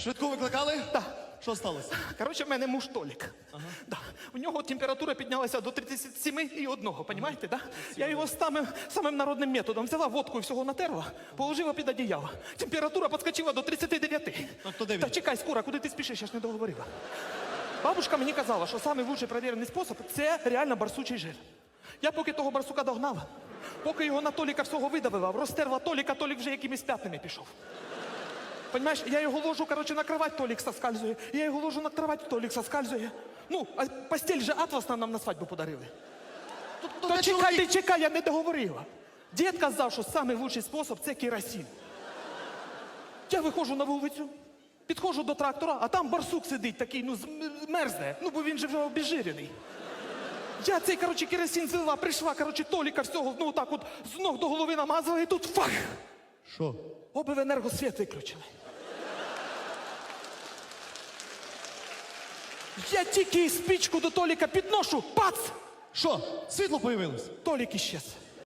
Швидку викликали? Да. Що сталося? Коротше, в мене муж Толік. Да. У нього температура піднялася до 37 і одного, понімаєте, да? Я його самим, самим народним методом взяла водку і всього натерла, положила під одіяло. Температура підскочила до 39. Тобто де він? Та чекай, скоро, куди ти спішиш, я ж не договорила. Бабушка мені казала, що самий лучший перевірений спосіб це реально барсучий жир. Я поки того барсука догнала, поки його на Толіка всього видавила, розтерла Толіка, Толік вже якимись п'ятнами пішов. Понимаешь, я його ложу, короче, на кровать, Толік соскальзує. Я його ложу на кровать, Толік соскальзує. Ну, а постель же атласна нам на свадьбу подарили. Ну, Та де чекай, чоловік? ти чекай, я не договорила. Дід казав, що самий лучший спосіб це керосин. Я виходжу на вулицю, підходжу до трактора, а там барсук сидить такий, ну, мерзне, ну, бо він же вже обезжирений. Я цей, короче, керосин злила, прийшла, короче, Толіка всього, ну, так от, з ног до голови намазала, і тут фах! Що? Обленерго світ виключили. Я тільки спічку до Толіка підношу, пац! Що? Світло появилось? Толік іщез.